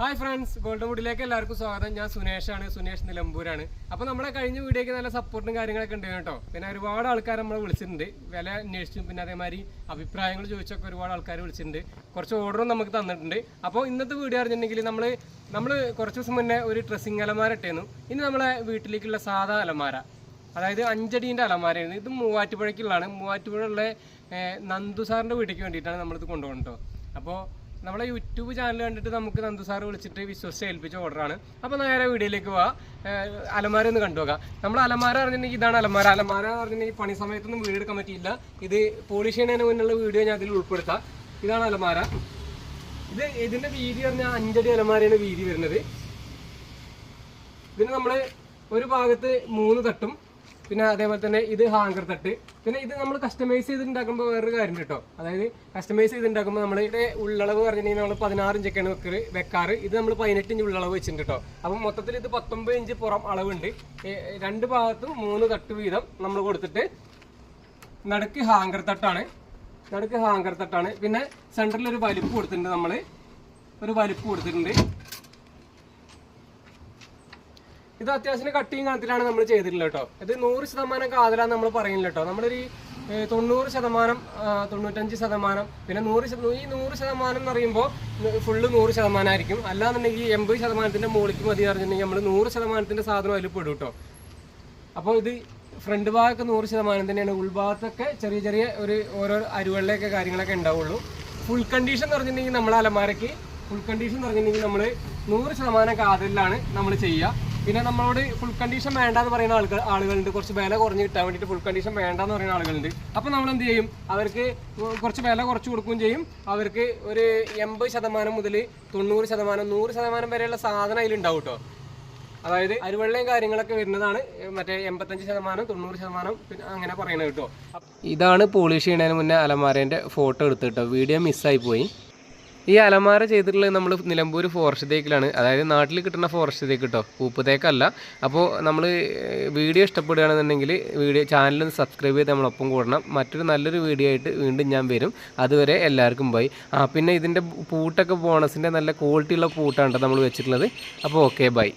Hi friends golden വുഡിലേക്ക് എല്ലാവർക്കും സ്വാഗതം. ഞാൻ സുനേഷാണ് സുനേഷ് നിലമ്പൂരാണ്. അപ്പോൾ നമ്മളെ കഴിഞ്ഞ വീഡിയോയ്ക്ക് നല്ല സപ്പോർട്ടും കാര്യങ്ങളൊക്കെ ഉണ്ട് കേട്ടോ. പിന്നെ ഒരുപാട് ആൾക്കാർ നമ്മളെ വിളിച്ചിട്ടുണ്ട്. വില അന്വേഷിച്ചും പിന്നെ അതേമാതിരി അഭിപ്രായങ്ങൾ ചോദിച്ചൊക്കെ ഒരുപാട് ആൾക്കാർ വിളിച്ചിട്ടുണ്ട്. കുറച്ച് ഓർഡറും നമുക്ക് തന്നിട്ടുണ്ട്. അപ്പോൾ ഇന്നത്തെ വീഡിയോ അറിഞ്ഞിട്ടുണ്ടെങ്കിൽ നമ്മൾ നമ്മൾ കുറച്ച് ദിവസം മുന്നേ ഒരു ഡ്രസ്സിങ് അലമാര ഇട്ടേന്നു ഇനി നമ്മളെ വീട്ടിലേക്കുള്ള സാധാ അലമാര അതായത് അഞ്ചടീന്റെ അലമാരയാണ് ഇത് മൂവാറ്റുപുഴയ്ക്കുള്ളതാണ്. മൂവാറ്റുപുഴയുള്ള നന്ദു സാറിന്റെ വീട്ടിലേക്ക് വേണ്ടിയിട്ടാണ് നമ്മളിത് കൊണ്ടുപോകുന്നത് കേട്ടോ. അപ്പോൾ നമ്മളെ യൂട്യൂബ് ചാനൽ കണ്ടിട്ട് നമുക്ക് നന്ദു സാറ് വിളിച്ചിട്ട് വിശ്വസിച്ച് ഏൽപ്പിച്ച ഓർഡറാണ് അപ്പോൾ നേരെ വീഡിയോയിലേക്ക് പോവാം. അലമാര ഒന്ന് കണ്ടുപോകാം നമ്മൾ അലമാര പറഞ്ഞിട്ടുണ്ടെങ്കിൽ ഇതാണ് അലമാര. അലമാര പറഞ്ഞിട്ടുണ്ടെങ്കിൽ പണി സമയത്തൊന്നും വീട് എടുക്കാൻ പറ്റിയില്ല. ഇത് പോളിഷ് ചെയ്യുന്നതിന് മുന്നുള്ള വീഡിയോ ഞാൻ അതിൽ ഉൾപ്പെടുത്താം. ഇതാണ് അലമാര. ഇത് ഇതിന്റെ വീതി പറഞ്ഞാൽ അഞ്ചടി അലമാരയാണ് വീതി വരുന്നത്. ഇതിന് നമ്മൾ ഒരു ഭാഗത്ത് മൂന്ന് തട്ടും പിന്നെ അതേപോലെ തന്നെ ഇത് ഹാങ്കർ തട്ട്. പിന്നെ ഇത് നമ്മൾ കസ്റ്റമൈസ് ചെയ്ത് ഉണ്ടാക്കുമ്പോൾ വേറൊരു കാര്യം കേട്ടോ അതായത് കസ്റ്റമൈസ് ചെയ്തിട്ടുണ്ടാക്കുമ്പോൾ നമ്മൾ ഇവിടെ ഉള്ളളവ് പറഞ്ഞിട്ടുണ്ടെങ്കിൽ നമ്മൾ പതിനാറ് ഇഞ്ചൊക്കെയാണ് വെക്കർ വെക്കാറ്. ഇത് നമ്മൾ പതിനെട്ട് ഇഞ്ച് ഉള്ളളവ് വെച്ചിട്ടുണ്ട് കേട്ടോ അപ്പം മൊത്തത്തിൽ ഇത് പത്തൊമ്പത് ഇഞ്ച് പുറം അളവുണ്ട്. രണ്ട് ഭാഗത്തും മൂന്ന് തട്ട് വീതം നമ്മൾ കൊടുത്തിട്ട് നടുക്ക് ഹാങ്കർ തട്ടാണ്. നടുക്ക് ഹാങ്കർ തട്ടാണ്. പിന്നെ സെന്ററിൽ ഒരു വലിപ്പ് കൊടുത്തിട്ടുണ്ട് നമ്മൾ ഒരു വലിപ്പ് കൊടുത്തിട്ടുണ്ട്. ഇത് അത്യാവശ്യം കട്ടിയും കണത്തിലാണ് നമ്മൾ ചെയ്തിട്ടുള്ളത് കേട്ടോ. ഇത് നൂറ് ശതമാനം കാതലാന്ന് നമ്മൾ പറയുന്നില്ല കേട്ടോ. നമ്മളൊരു തൊണ്ണൂറ് ശതമാനം തൊണ്ണൂറ്റഞ്ച് ശതമാനം പിന്നെ നൂറ് ഈ നൂറ് ശതമാനം എന്ന് പറയുമ്പോൾ ഫുള്ള് നൂറ് ശതമാനമായിരിക്കും അല്ലാന്നുണ്ടെങ്കിൽ എൺപത് ശതമാനത്തിന്റെ മുകളിലേക്ക് മതി പറഞ്ഞിട്ടുണ്ടെങ്കിൽ നമ്മൾ നൂറ് ശതമാനത്തിന്റെ സാധനം അതിൽ പെടും കേട്ടോ. അപ്പോൾ ഇത് ഫ്രണ്ട് ഭാഗമൊക്കെ നൂറ് ശതമാനം തന്നെയാണ്. ഉൾഭാഗത്തൊക്കെ ചെറിയ ചെറിയ ഒരു ഓരോ അരുവകളിലൊക്കെ കാര്യങ്ങളൊക്കെ ഉണ്ടാവുള്ളൂ. ഫുൾ കണ്ടീഷൻ എന്ന് പറഞ്ഞിട്ടുണ്ടെങ്കിൽ നമ്മൾ അലമാരയ്ക്ക് ഫുൾ കണ്ടീഷൻ എന്ന് പറഞ്ഞിട്ടുണ്ടെങ്കിൽ നമ്മൾ നൂറ് ശതമാനം കാതലിലാണ് നമ്മൾ ചെയ്യുക. പിന്നെ നമ്മളോട് ഫുൾ കണ്ടീഷൻ വേണ്ട എന്ന് പറയുന്ന ആളുകൾ ആളുകളുണ്ട്. കുറച്ച് വില കുറഞ്ഞ് കിട്ടാൻ വേണ്ടിയിട്ട് ഫുൾ കണ്ടീഷൻ വേണ്ട എന്ന് പറയുന്ന ആളുകളുണ്ട്. അപ്പോൾ നമ്മൾ എന്ത് ചെയ്യും? അവർക്ക് കുറച്ച് വില കുറച്ച് കൊടുക്കുകയും ചെയ്യും. അവർക്ക് ഒരു എൺപത് ശതമാനം മുതൽ തൊണ്ണൂറ് ശതമാനം നൂറ് ശതമാനം വരെയുള്ള സാധനം അതിലുണ്ടാവും കേട്ടോ അതായത് അരുവെള്ളയും കാര്യങ്ങളൊക്കെ വരുന്നതാണ്. മറ്റേ എൺപത്തഞ്ച് ശതമാനം തൊണ്ണൂറ് ശതമാനം പിന്നെ അങ്ങനെ പറയണത് കേട്ടോ ഇതാണ് പോളിഷ് ചെയ്യുന്നതിന് മുന്നേ അലമാരേന്റെ ഫോട്ടോ എടുത്തിട്ടോ വീഡിയോ മിസ്സായി പോയി. ഈ അലമാര ചെയ്തിട്ടുള്ളത് നമ്മൾ നിലമ്പൂർ ഫോറസ്റ്റ് തേക്കിലാണ്. അതായത് നാട്ടിൽ കിട്ടുന്ന ഫോറസ്റ്റ് തേക്ക് കേട്ടോ പൂപ്പ് തേക്കല്ല. അപ്പോൾ നമ്മൾ വീഡിയോ ഇഷ്ടപ്പെടുകയാണെന്നുണ്ടെങ്കിൽ വീഡിയോ ചാനലൊന്ന് സബ്സ്ക്രൈബ് ചെയ്ത് നമ്മളൊപ്പം കൂടണം. മറ്റൊരു നല്ലൊരു വീഡിയോ ആയിട്ട് വീണ്ടും ഞാൻ വരും. അതുവരെ എല്ലാവർക്കും ബൈ. ആ പിന്നെ ഇതിന്റെ പൂട്ടൊക്കെ ബോണസിന്റെ നല്ല ക്വാളിറ്റിയുള്ള പൂട്ടാണ് നമ്മൾ വെച്ചിട്ടുള്ളത്. അപ്പോൾ ഓക്കെ ബൈ